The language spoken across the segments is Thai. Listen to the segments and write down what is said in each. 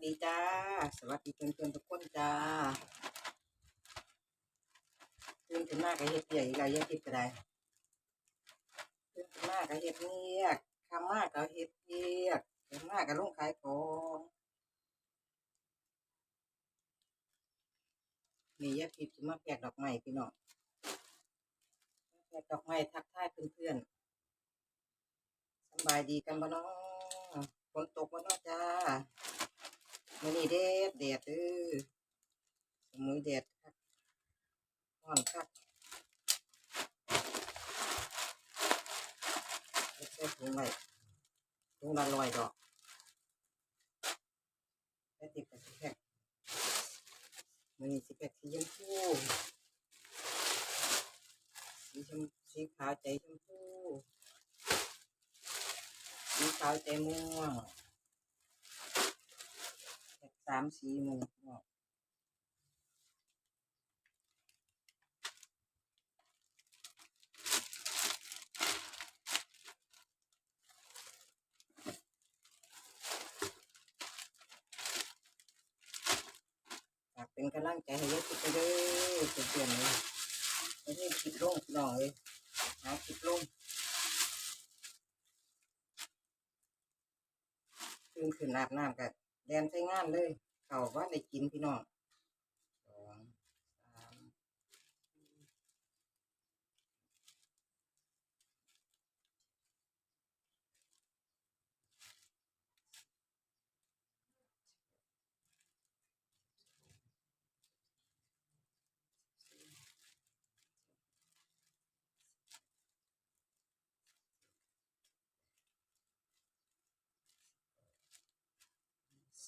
สดีจ้า สวัสดีเพื่อนๆทุกคนจ้าตื่นขึ้นมาก็เฮ็ดเปียกอีกแล้วเฮ็ดติดก็ได้ตื่นขึ้นมาก็เฮ็ดเนียกคำมาก็เฮ็ดเปียกเฮ็ดมาก็ลงขายของนี่ยายพิบจะมาแปกดอกไม้พี่น้องแปกดอกไม้ทักทายเพื่อนๆสบายดีกันบ่เนาะฝนตกบ่เนาะจ้า มื้อนี้แดดแดดเด้อสมุยแดดคักร้อนคักเฮ็ดใส่ถุงไว้ถุงละร้อยดอกแล้วติดกับสิแพ็คมื้อนี้สิแพ็คสีชมพูสีชมสีขาวใจชมพูสีขาวใจม่วง สามสีมือพี่นเป็นกำลังใจให้เยอะๆเด้อเพื่อนๆเลยไม่ใช่คลิปลงพี่อยหาคลิปลงตื่นขึ้นอาบน้ำกับ แดนใช้งานเลย เขาว่าได้กินพี่น้อง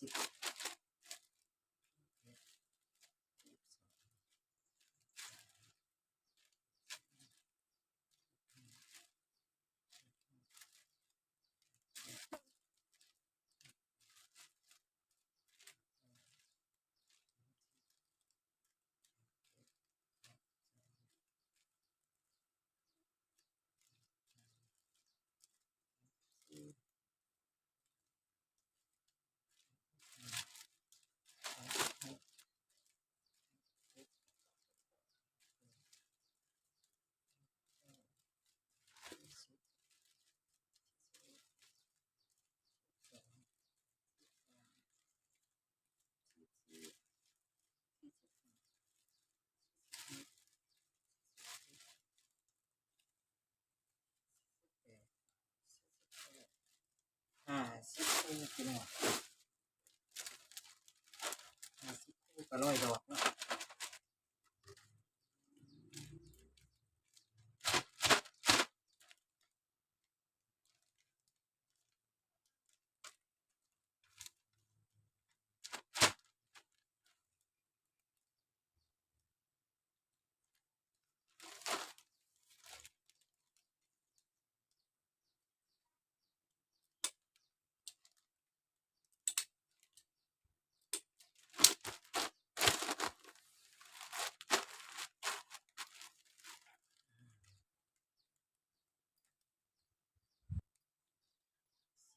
สิบห้าสิบ คู่พี่น้องห้าสิบคู่ก็ร้อยดอกเนาะ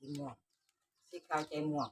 สีม่วงสีขาวใจม่วง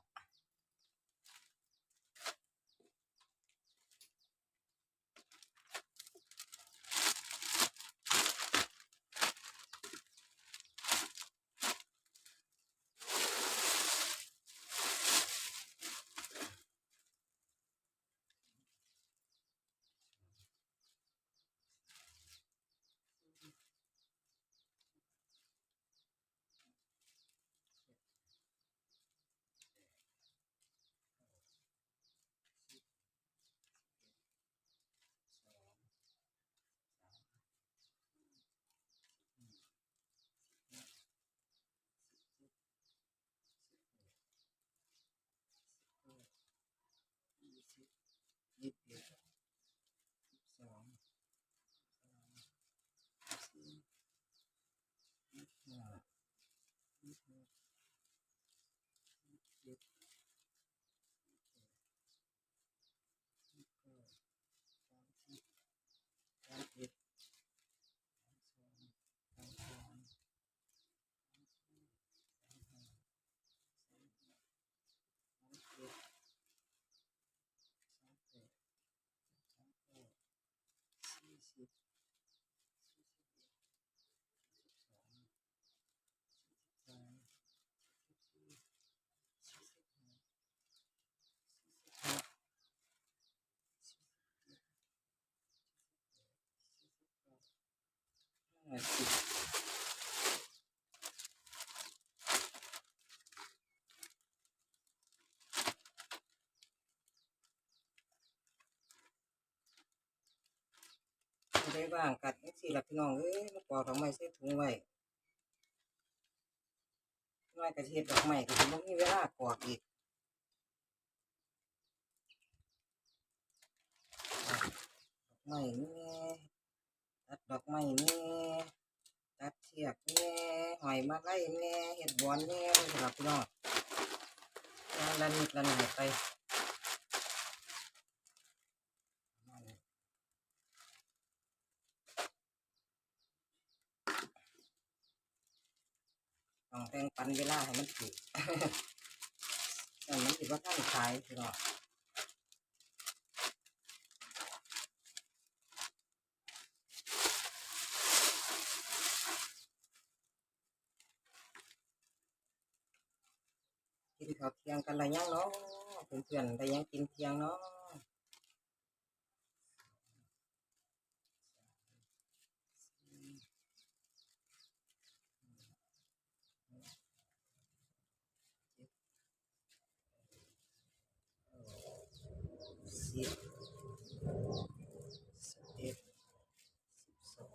you, you ได้ว่างกัดนี่สิละพี่น้องเอ้ยมาปอกดอกไม้ใส่ถุงไว้น้อยกระเทียดดอกไม้ก็จะไม่มีเวลาปอกอีกดอกไม้เนี่ตั ดอกไม้นี่ตัดเชือกนี่หอยมาไล่นี่เห็ดบอนนี่สำหรับพี่น้องงานละนิดละหน่อยไปต้องแบ่งปันเวลาให้มันถูกแต่มันถือว่าท่านขายพี่น้อง กินข้าวเที่ยงกันอะไรยังเนาะเพื่อนๆได้ยังกินเที่ยงเนาะสิบสิบเอ็ดสิบสอง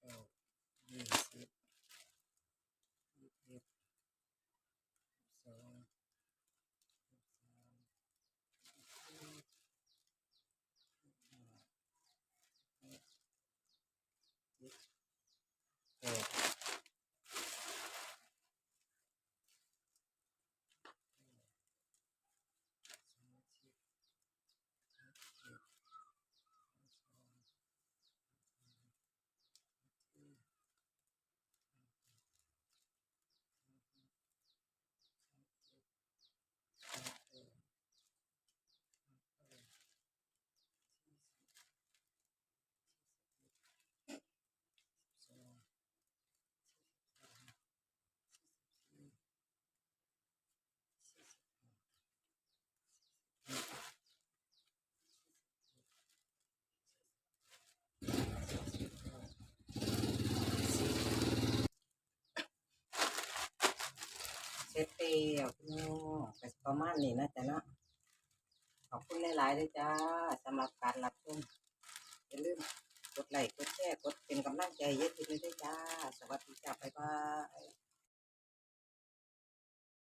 เก้ายี่สิบยี่สิบเอ็ดสองสามสี่ห้าหกเจ็ดแปด เซตเตียวพี่น้องก็ประมาณนี้นะจ๊ะเนาะขอบคุณหลายๆเลยจ้าสำหรับการรับชมอย่าลืมกดไลค์กดแชร์กดเป็นกำลังใจเยอะทีเลยด้วยจ้า สวัสดีจ้าบ๊ายบาย